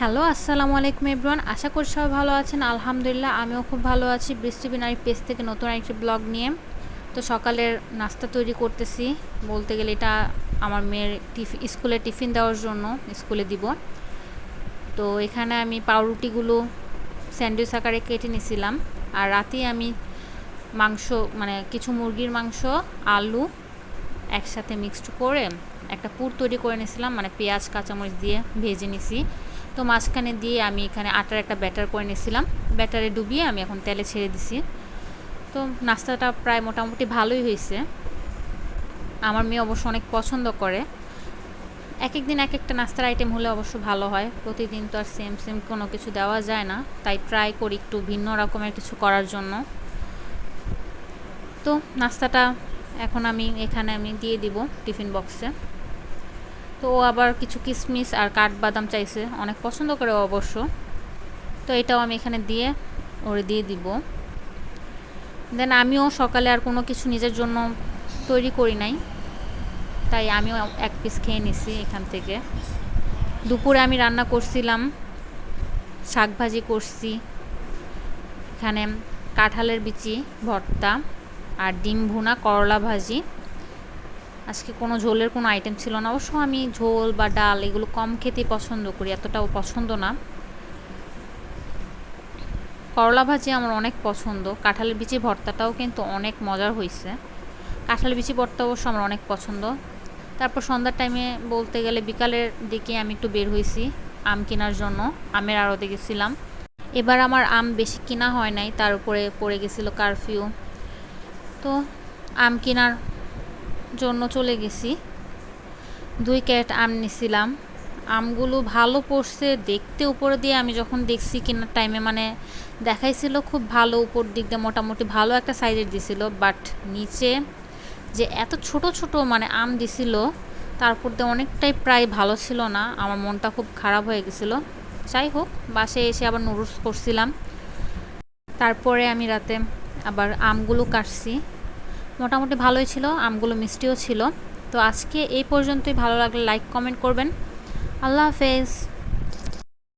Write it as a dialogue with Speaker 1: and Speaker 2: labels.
Speaker 1: Hello, আসসালামু আলাইকুম everyone. আশা করি সবাই ভালো আছেন। আলহামদুলিল্লাহ, আমিও খুব ভালো আছি। বৃষ্টি বিনারি পেজ থেকে নতুন একটি ব্লগ নিয়ে। তো সকালের নাস্তা তৈরি করতেছি। বলতে গেলে এটা আমার মেয়ের টিফিন স্কুলে টিফিন দেওয়ার জন্য স্কুলে দিব। তো এখানে আমি পাউরুটিগুলো স্যান্ডউইচ আকারে কেটে নিয়েছিলাম আর রাতেই আমি মাংস মানে কিছু মুরগির মাংস, আলু একসাথে মিক্সড করে একটা পুর তৈরি করে নিয়েছিলাম মানে পেঁয়াজ, কাঁচামরিচ দিয়ে ভেজে নিছি। তো মাঝখানে দিয়ে আমি এখানে আটার একটা ব্যাটার করে নিয়েছিলাম। ব্যাটারে ডুবিয়ে আমি এখন তেলে ছেড়ে দিছি। তো নাস্তাটা প্রায় মোটামুটি ভালোই হয়েছে। আমার মেয়ে অবশ্য অনেক পছন্দ করে। এক এক দিন এক একটা নাস্তার আইটেম হলে অবশ্য ভালো হয়। প্রতিদিন তো আর সেম সেম কোনো কিছু দেওয়া যায় না। তাই ট্রাই করি একটু ভিন্ন রকমের কিছু করার জন্য। তো নাস্তাটা এখন আমি এখানে আমি দিয়ে দিব টিফিন বক্সে তো ও আবার কিছু কিশমিশ আর কাঠবাদাম চাইছে। অনেক পছন্দ করে অবশ্য। তো এটাও আমি এখানে দিয়ে ওরে দিয়ে দিব। দেন আমিও সকালে আর কোনো কিছু নিজের জন্য তৈরি করি নাই। তাই আমিও এক পিস খেয়ে নিছি এখান থেকে। দুপুরে আমি রান্না করছিলাম শাক ভাজি করছি। এখানে কাঁঠালের বিচি, ভর্তা আর ডিম ভুনা করলা ভাজি। আজকে কোনো ঝোলের কোনো আইটেম ছিল না। অবশ্য আমি ঝোল বা ডাল এগুলো কম খেতে পছন্দ করি, এতটাও পছন্দ না। করলা ভাজি আমার অনেক পছন্দ। কাঁঠালের বিচি ভর্তাটাও কিন্তু অনেক মজার হয়েছে কাঁঠালের বিচি ভর্তা অবশ্য আমার অনেক পছন্দ। তারপর সন্ধ্যার টাইমে বলতে গেলে বিকালের দিকে আমি একটু বের হয়েছি আম কেনার জন্য, আমের আড়তে গেছিলাম। এবার আমার আম বেশি কিনা হয় নাই, তার উপরে পড়ে গেছিল কারফিউ তো আম কেনার জন্য চলে গেছি। দুই ক্যারেট আম নিছিলাম। আমগুলো ভালো পড়ছে, দেখতে উপরে দিয়ে আমি যখন দেখছি কেনার টাইমে মানে দেখাইছিল খুব ভালো উপর দিক দিয়ে, মোটামুটি ভালো একটা সাইজের দিছিল বাট নিচে যে এত ছোট ছোট মানে আম দিছিল তারপর দিয়ে অনেকটাই প্রায় ভালো ছিল না। আমার মনটা খুব খারাপ হয়ে গেছিল। যাই হোক বাসে এসে আবার নুডলস করছিলাম। তারপরে আমি রাতে আবার আমগুলো কাটছি। মোটামুটি ভালোই ছিল, আমগুলো মিষ্টিও ছিল। তো আজকে এই পর্যন্তই, ভালো লাগলে লাইক কমেন্ট করবেন। আল্লাহ হাফেজ।